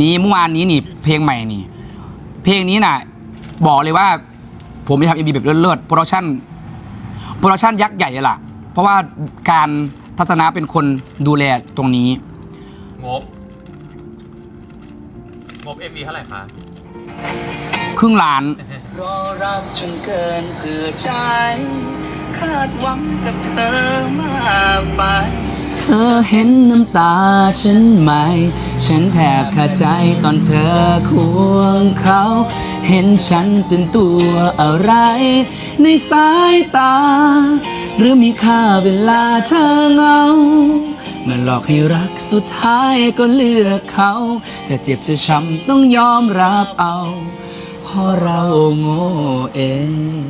นี่เมื่อวานนี้นี่ เพลงใหม่นี่ เพลงนี้น่ะ บอกเลยว่า ผมจะทำเอ็มบีแบบเลิศๆโปรดักชั่นโปรดักชั่นยักษ์ใหญ่เลยล่ะ เพราะว่าการทัศนะเป็นคนดูแลตรงนี้ งบ งบ MV เท่าไหร่คะครึ่งล้าน รอรักจนเกินเผื่อใจ คาดหวังกับเธอมากไปเธอเห็นน้ำตาฉันไหม ฉันแทบขาดใจตอนเธอควงเขา เห็นฉันเป็นตัวอะไร ในสายตา หรือมีค่าเวลาเธอเงามันหลอกให้รักสุดท้ายก็เลือกเขา จะเจ็บจะช้ำต้องยอมรับเอาเพราะเราโง่เอง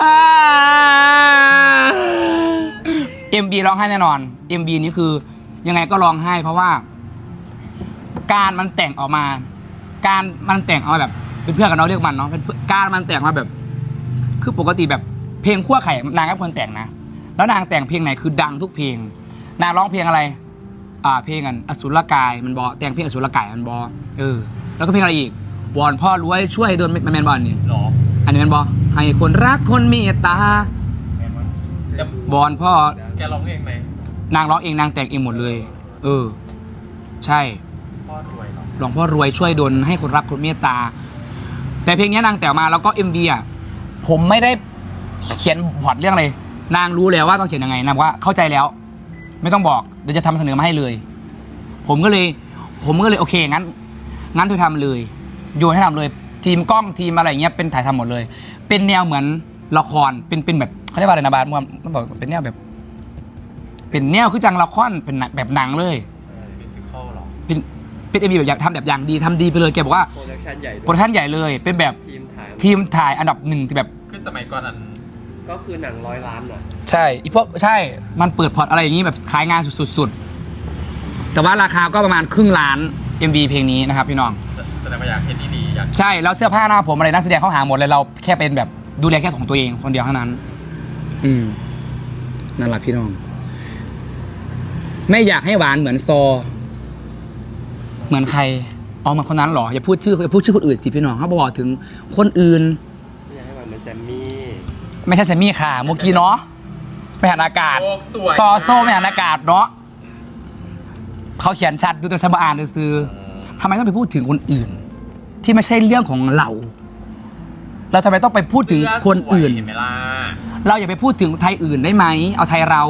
อ่าอ่า MB ร้องไห้แน่นอน MB นี้คือ ยังไงก็ร้องไห้ เพราะว่า การมันแต่งออกมา การมันแต่งออกมาแบบ เป็นเพื่อนกับน้องเรียกมันเนาะเป็นเพื่อนการมันแต่งมาแบบ คือปกติแบบเพลงขั้วไข่นางก็คนแต่งนะแล้วนางแต่งเพลงไหนคือดังทุกเพลง นางร้องเพลงอะไร อ่า เพลงกันอสุรกายมันบอแต่งเพลงอสุรกายมันบอเออ แล้วก็เพลงอะไรอีกวอนพ่อรวยช่วยโดนแมนบอลนี่หรออันนี้แมันบอ ให้คนรักคนเมตตาแต่วอนพ่อแกร้องเองไหมนางร้องเองนางแต่งเองหมดเลย เออ ใช่พ่อรวยเหรอหลวงพ่อรวยช่วยดลให้คนรักคนเมตตา แต่เพลงนี้นางแต่งมาแล้วก็เอ็มวีอะผมไม่ได้เขียนพล็อตเรื่องเลยนางรู้แล้วว่าต้องเขียนยังไงนางบอกว่าเข้าใจแล้ว ไม่ต้องบอกเดี๋ยวจะทำเสนอมาให้เลย ผมก็เลย ผมก็เลยโอเคงั้น งั้นเธอทำเลย โยนให้ทำเลย ทีมกล้องทีมอะไรเงี้ยเป็นถ่ายทำหมดเลย เป็นแนวเหมือนละครเป็นเป็นแบบเขาเรียกว่าอะไรนะบาสมันมันบอกเป็นแนวแบบ เป็นแนวคือจังละครเป็นหนังแบบหนังเลย มิวสิควลเหรอเป็นเป็นเอ็มวีแบบอยากทำแบบอย่างดีทำดีไปเลยแกบอกว่าโปรดักชันใหญ่โปรดักชั่นใหญ่เลยเป็นแบบทีมถ่ายทีมถ่ายอันดับหนึ่งที่แบบ คือสมัยก่อนอันก็คือหนังร้อยล้านอะใช่อีพวกใช่ มันเปิดพอร์ตอะไรอย่างนี้แบบขายงานสุดๆแต่ว่าราคาก็ประมาณครึ่งล้าน MV เพลงนี้นะครับพี่น้อง แสดงว่าอยากเห็นที่ดีอยากใช่แล้วเสื้อผ้าหน้าผมอะไรนักแสดงเขาหาหมดเลยเราแค่เป็นแบบดูแลแค่ของตัวเองคนเดียวเท่านั้น อืมนั่นแหละพี่น้อง ไม่อยากให้หวานเหมือนซอ เหมือนใครอ๋อเหมือนคนนั้นเหรออย่าพูดชื่ออย่าพูดชื่อคนอื่นสิพี่น้องเขาบอกถึงคนอื่น ไม่อยากให้มันเหมือนแซมมี่ ไม่ใช่แซมมี่ค่ะเมื่อกี้เนาะไม่หันอากาศโลกสวย ซอโซ่ไม่หันอากาศเนาะเขาเขียนชัดดูแต่สบอ่านซื้อๆ ทำไมต้องไปพูดถึงคนอื่น ที่ไม่ใช่เรื่องของเรา เราทำไมต้องไปพูดถึงคนอื่นเสื้สวยเห็นไหมล่ะเราอย่าไปพูดถึงไทยอื่นได้ไหม เอาไทยเรา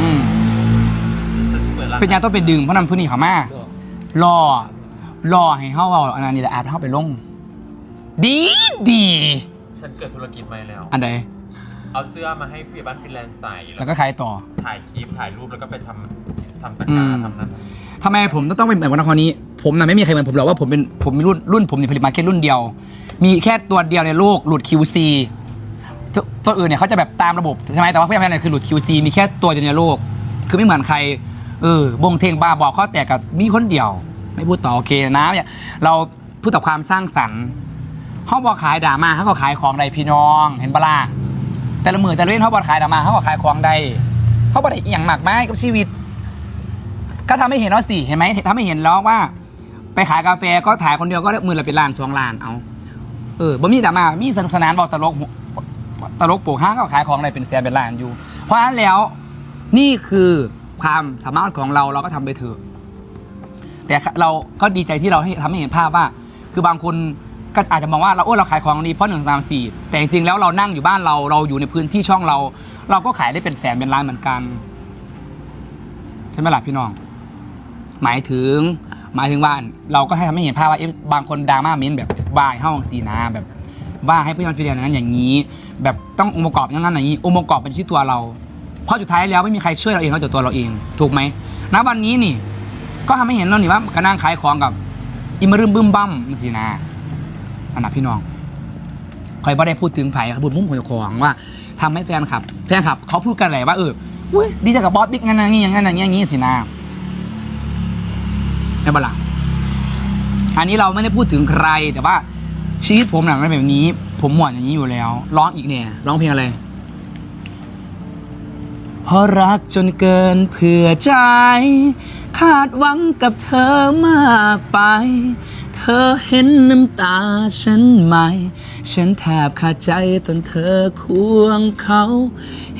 อืม สื้อสวยละเป็นยังต้องไปดึงเพราะนำผู้นี้เขามารอ รอให้เขาเอาอันนั้นนี่แหละอาจเข้าไปลง ดีดี ฉันเกิดธุรกิจใหม่แล้ว อันใดเอาเสื้อมาให้ผู้ใหญ่บ้านฟินแลนด์ใส่แล้วก็ขายต่อ ถ่ายคลิปถ่ายรูปแล้วก็ไปทำทำตะอืกร้ามทำนั้นทำไมผมต้องเป็นเหมือนวันคนนี้ ผมนะไม่มีใครเหมือนผมหรอกว่าผมเป็นผมมีรุ่นรุ่นผมเนี่ยผลิตมาแค่รุ่นเดียว มีแค่ตัวเดียวในโลกหลุด QC ตัวตัวอื่นเนี่ยเขาจะแบบตามระบบใช่ไหมแต่ว่าเพื่อนๆเนี่ยคือหลุด QC มีแค่ตัวเดียวในโลก คือไม่เหมือนใครเออบงเทงบาบอกข้อแตกกับมีคนเดียว ไม่พูดต่อโอเคนะเนี่ยเราพูดแต่ความสร้างสรรค์เขาบอกขายดรามาเขาก็ขายของใดพี่น้อง เห็นปะล่ะแต่ละมือแต่ละเล่นเขาบอกขายดรามาเขาก็ขายของใดเขาบอกได้อย่างมากไมายกับชีวิต ก็ทำให้เห็นแล้วสิเห็นไหมทำให้เห็นแล้วว่า ขายกาแฟก็ถ่ายคนเดียวก็ได้หมือละเป็นล้านสองล้านเอา เออบ่มีแต่มามีสนุกสนานบอกตลกตลกโปกห้างก็ขายของอะไรเป็นแสนเป็นล้านอยู่ เพราะฉะนั้นแล้วนี่คือความสามารถของเราเราก็ทำไปเถอะแต่เราก็ดีใจที่เราให้ทำให้เห็นภาพว่า คือบางคนก็อาจจะมองว่าเราโอ้เราขายของดีเพราะหนึ่งสามสี่แต่จริงๆแล้วเรานั่งอยู่บ้านเราเราอยู่ในพื้นที่ช่องเรา เราก็ขายได้เป็นแสนเป็นล้านเหมือนกัน ใช่ไหมล่ะพี่น้อง หมายถึง หมายถึงว่าเราก็ให้ทำให้เห็นภาพว่าเอ๊ะบางคนดราม่าเม้นแบบว่าให้ห้องสีนาแบบว่าให้พี่ยอนฟิเดียนั้นอย่างนี้ แบบต้ององค์ประกอบอย่างนั้นอย่างนี้องค์ประกอบเป็นที่ตัวเรา เพราะสุดท้ายแล้วไม่มีใครช่วยเราเองนอกจากตัวเราเอง ถูกไหมณวันนี้นี่ ก็ทำให้เห็นแล้วนี่ว่าก็นั่งขายของกับอิมรึมบึมบั้มมันสีนาอันนับพี่น้องคอยบ่ได้พูดถึงไผ่ครับพูดมุมของเจ้าของว่าทำให้แฟนคลับ แฟนคลับเขาพูดกันอะไรว่าเอออุ้ยดีใจกับบอสบิ๊กงั้นอย่างนี้อย่างนั้นอย่างนี้อย่างนี้สินา ไม่เป็นไรอันนี้เราไม่ได้พูดถึงใครแต่ว่าชีวิตผมน่ะมันเป็นแบบนี้ ผมหมวนอย่างนี้อยู่แล้ว ร้องอีกเนี่ย ร้องเพลงอะไรพเพราะรักจนเกินเผื่อใจ คาดหวังกับเธอมากไป เธอเห็นน้ำตาฉันไหม ฉันแทบขาดใจตอนเธอควงเขา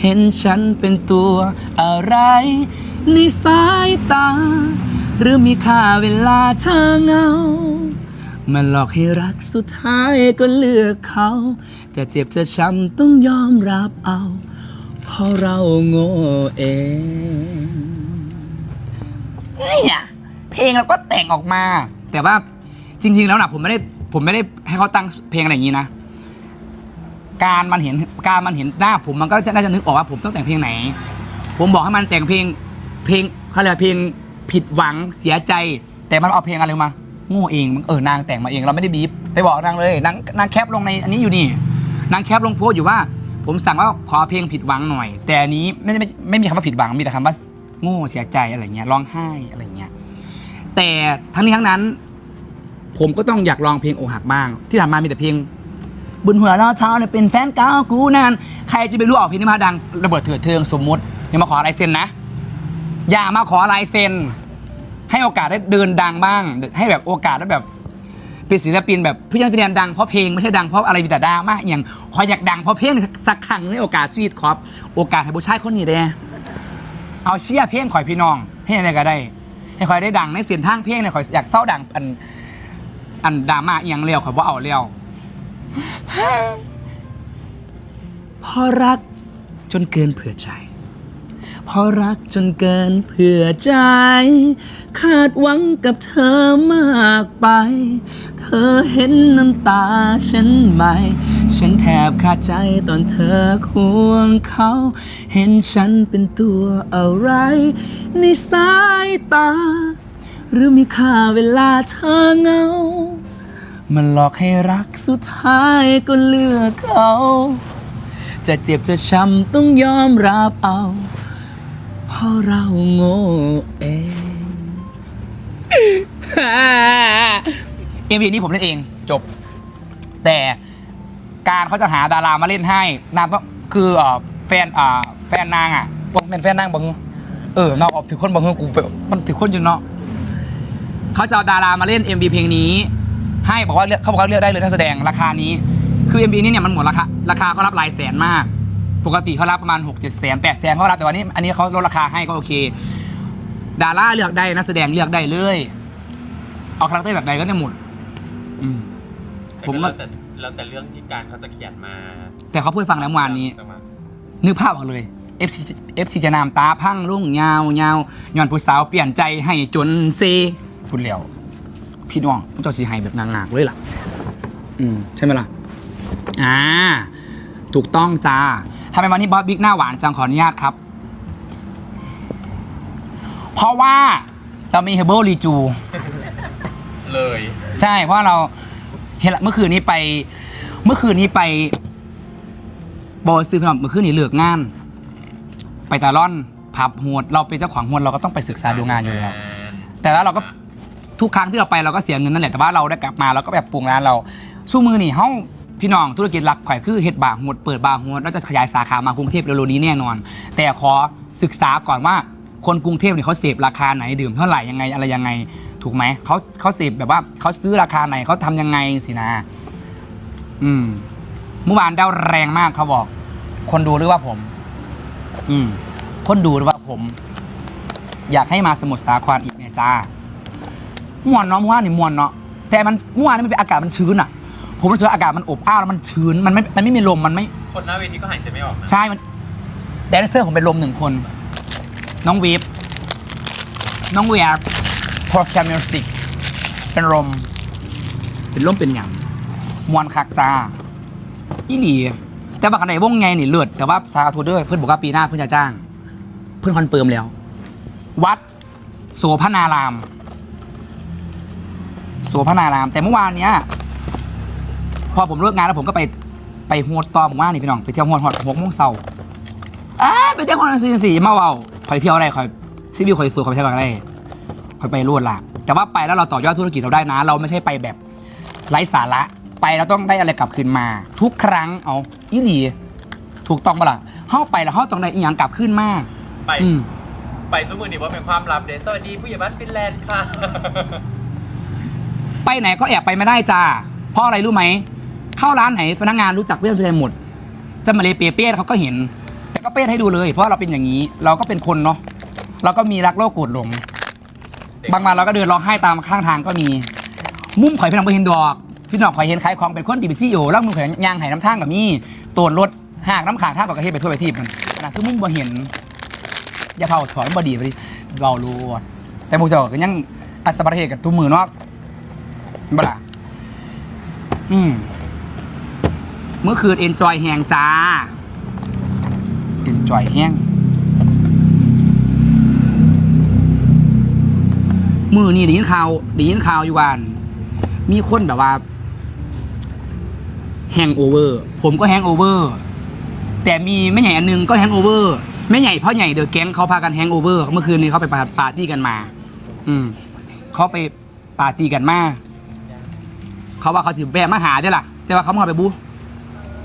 เห็นฉันเป็นตัวอะไร ในสายตา หรือมีค่าเวลาเธอเหงา มันหลอกให้รักสุดท้ายก็เลือกเขา จะเจ็บจะช้ำต้องยอมรับเอาเพราะเราโง่เองเนี่ยเพลงเราก็แต่งออกมา แต่ว่าจริง ๆ แล้วนะผมไม่ได้ผมไม่ได้ให้เขาตั้งเพลงอะไรอย่างนี้นะ การมันเห็นการมันเห็นหน้าผมมันก็จะน่าจะนึกออกว่าผมต้องแต่งเพลงไหน ผมบอกให้มันแต่งเพลง เพลงเขาเรียกว่าเพลงผิดหวังเสียใจ แต่มันเอาเพลงอะไรมาโง่เองเออนางแต่งมาเองเราไม่ได้บีบไปบอกนางเลยนางนางแคปลงในอันนี้อยู่นี่นางแคปลงโพสต์อยู่ว่า ผมสั่งว่าขอเพลงผิดหวังหน่อย แต่อันนี้ไม่ไม่ไม่มีคำว่าผิดหวังมีแต่คำว่าโง่เสียใจอะไรเงี้ยร้องไห้อะไรเงี้ยแต่ทั้งนี้ทั้งนั้น ผมก็ต้องอยากลองเพลงอกหักบ้าง ที่ผ่านมามีแต่เพลงบุญหัวเราเท้าเนี่ยเป็นแฟนเก่ากูนานใครจะไปรู้ออกเพลงนี้มาดังระเบิดเถื่อนเทิงสมมุติอย่ามาขอลายเซ็นนะ อย่ามาขอลายเซ็น ให้โอกาสได้เดินดังบ้าง ให้แบบโอกาสได้แบบเป็นศิลปินแบบผู้ยังเป็นดังเพราะเพลงไม่ใช่ดังเพราะอะไรมีแต่ดราม่าอย่างขออยากดังเพราะเพลงสักครั้งในโอกาสชีวิตครับ โอกาสให้ผู้ชายคนนี้ได้เอาเชียร์เพลงข่อยพี่น้องให้อะไรก็ได้ ให้ข่อยได้ดังในเสียงทางเพลงเนี่ยข่อยอยากเศร้าดังอันอันดราม่าอหย่างเร็วข่อยว่าเอาเร็วพราะรักจนเกินเผื่อใจ เพราะรักจนเกินเผื่อใจ คาดหวังกับเธอมากไป เธอเห็นน้ำตาฉันไหม ฉันแทบขาดใจตอนเธอควงเขา เห็นฉันเป็นตัวอะไร ในสายตา หรือมีค่าเวลาเธอเงา มันหลอกให้รักสุดท้ายก็เลือกเขาจะเจ็บจะช้ำต้องยอมรับเอา เพราะเราโง่เองเอ็มวีนี้ผมเล่นเอง จบ แต่การเขาจะหาดารามาเล่นให้ นางต้องคือแฟนแฟนนางอะต้องเป็นแฟนนางบังเออนอกออกถือคนบังกูมันถือคนอยู่เนาะเขาจะเอาดารามาเล่น MV เพลงนี้ ให้บอกว่าเขาบอกว่าเลือกได้เลยนักแสดงราคานี้ คือ MV นี้เนี่ยมันหมดราคาราคาเขารับหลายแสนมาก ปกติเขารับประมาณ6 7แสน8แสนเขารับแต่วันนี้ อันนี้เขาลดราคาให้ก็โอเค ดาราเลือกได้นักแสดงเลือกได้เลยเอาคาแรคเตอร์แบบใดก็ได้หมดอืม ผมก็แล้วแต่แล้วแต่เรื่องที่การเขาจะเขียนมาแต่เขาพูดให้ฟังแล้วเมื่อวานนี้จังหวะนึกภาพออกเลย FC FC จะนามตาพังลุ่งยาวยาวย้อนผู้สาวเปลี่ยนใจให้จนเซพูดแล้วพี่น้องต้องเจ้าสีให้แบบนางๆเลยล่ะ อืม ใช่ไหมล่ะ อ่า ถูกต้องจ้า ทำไมวันนี้บอสบิ๊กหน้าหวานจังขออนุญาตครับ เพราะว่าเรามีเฮเบิลรีจู เลย ใช่ เพราะเราเห็นละเมื่อคืนนี้ไป เมื่อคืนนี้ไปบอซื้อพี่น้องเมื่อคืนนี้เลือกงาน ไปตาล่อนผับหวดเราเป็นเจ้าของหวดเราก็ต้องไปศึกษาดูงานอยู่แล้ว แต่แล้วเราก็ทุกครั้งที่เราไปเราก็เสียเงินนั่นแหละแต่ว่าเราได้กลับมาเราก็แบบปรุงร้านเราสู้มือนี่เฮ้า พี่น้องธุรกิจหลักข่อยคือเฮ็ดบาร์หวดเปิดบาร์หวดแล้วจะขยายสาขามากรุงเทพเร็วๆนี้แน่นอน แต่ขอศึกษาก่อนว่าคนกรุงเทพเนี่ยเขาเสพราคาไหนดื่มเท่าไหร่ยังไงอะไรยังไง ถูกไหมเขาเขาเสพแบบว่าเขาซื้อราคาไหนเขาทำยังไงสินะ อืมเมื่อวานเดาแรงมากเขาบอก คนดูหรือว่าผม อืม คนดูหรือว่าผม อยากให้มาสมุทรสาครอีกเนี่ยจ้ามวนเนาะเมื่อวานนี่มวนเนาะแต่มันเมื่อวานนี่มันเป็นอากาศมันชื้นอะ ผมรู้สึกว่าอากาศมันอบอ้าวแล้วมันชื้นมันไม่มันไม่มีลมมันไม่คนหน้าเวทีก็หายใจไม่ออกนะใช่มันแดนเซอร์ผมเป็นลมหนึ่งคน น้องวีฟน้องเวียร์พอร์แกมิวสิกเป็นลมเป็นลมเป็นอย่างมวนคักจ้าอีหลีแต่บักอันไหนวงไงนี่เลือดแต่ว่าสาธุเด้วยเพื่อนบอกว่าปีหน้าเพื่อนจะจ้าง เพื่อนคอนเฟิร์มแล้ว วัดโสพนาราม โสพนาราม แต่เมื่อวานเนี้ย พอผมเลิกงานแล้วผมก็ไปไปโฮดต่อผมว่านี่พี่น้องไปเที่ยวโฮดฮอดหกโมงเช้าเอ้ยไปเที่ยวโฮดสี่สี่มาเว้าคอยเที่ยวอะไรคอยซีวิวคอยสวยคอยไปเที่ยวอะไรคอยไปรวดละแต่ว่าไปแล้วเราต่อยอดธุรกิจเราได้นะ เราไม่ใช่ไปแบบไร้สาระไปเราต้องได้อะไรกลับคืนมา ทุกครั้งเอาอีหลีถูกต้องปะล่ะเข้าไปแล้วเข้าต้องได้อีหยังกลับขึ้นมาไปอืม ไปสมุนนี่ว่าเป็นความลับเดสวัสดีผู้ใหญ่บ้านฟินแลนด์ค่ะ ไปไหนก็แอบไปไม่ได้จ้า เพราะอะไรรู้ไหม เข้าร้านไหนพนักงานรู้จักเพื่อนเพื่อนหมดจะมาเลเปเป้เขาก็เห็น แต่ก็เป้ให้ดูเลย เพราะเราเป็นอย่างนี้ เราก็เป็นคนเนาะเราก็มีรักโลกโกรธหลงบางวันเราก็เดินร้องไห้ตามข้างทางก็มี มุมข่อยพี่น้องไปเห็นดอกพี่น้องข่อยเห็นขายของเป็นคนดีบิซี่อยู่แล้วมุมข่อยยางไห้น้ำท่างกับมีตัวรถหางน้ำขางทางกับกระเทศไปทั่วไปที่มันอันะคือมุมบ่เห็น อย่าเผาถอนบดีไปดิเรารู้แต่มูจ้าก็ยังอัศบรเหตุกับตุ้มมือเนาะบ่ล่ะอืม เมื่อคืนเอนจอยแหงจ้าเอนจอยแห้งมือนี่ได้ยินข่าวได้ยินข่าวอยู่วานมีคนแบบว่าแฮงโอเวอร์ ผมก็แฮงโอเวอร์ แต่มีแม่ใหญ่อันหนึงก็แฮงโอเวอร์แม่ใหญ่พ่อใหญ่เดอะแก๊งเขาพากันแฮงโอเวอร์เมื่อคืนนี้เขาไปปาร์ตี้กันมา อืมเขาไปปาร์ตี้กันมา เขาว่าเขาสิแวะมาหาได้อล่ะ แต่ว่าเขาไม่เอาไปบู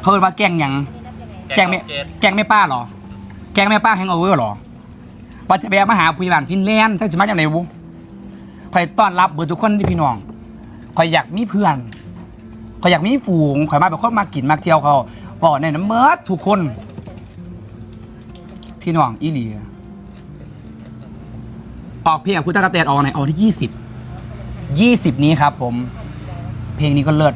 เขาเรียกว่าแกล้งหยัง แกล้งไม่เกตแกล้งไม่ป้าเหรอ แกล้งไม่ป้าแฮงโอเวอร์เหรอว่าจะแวะมาหาผู้ใหญ่บ้านฟินแลนด์ถ้าจะมาจากไหนบูคอยต้อนรับเบอร์ทุกคนที่พี่น้องคอยอยากมีเพื่อนคอยอยากมีฝูงคอยมาเป็นคนมากินมาเที่ยวเขาบอกในน้ำเมิดทุกคน พี่น้องอีหลีออกเพลงกับคุณตากะแตนออกไหนออกที่ยี่สิบยี่สิบนี้ครับผม เพลงนี้ก็เลิศ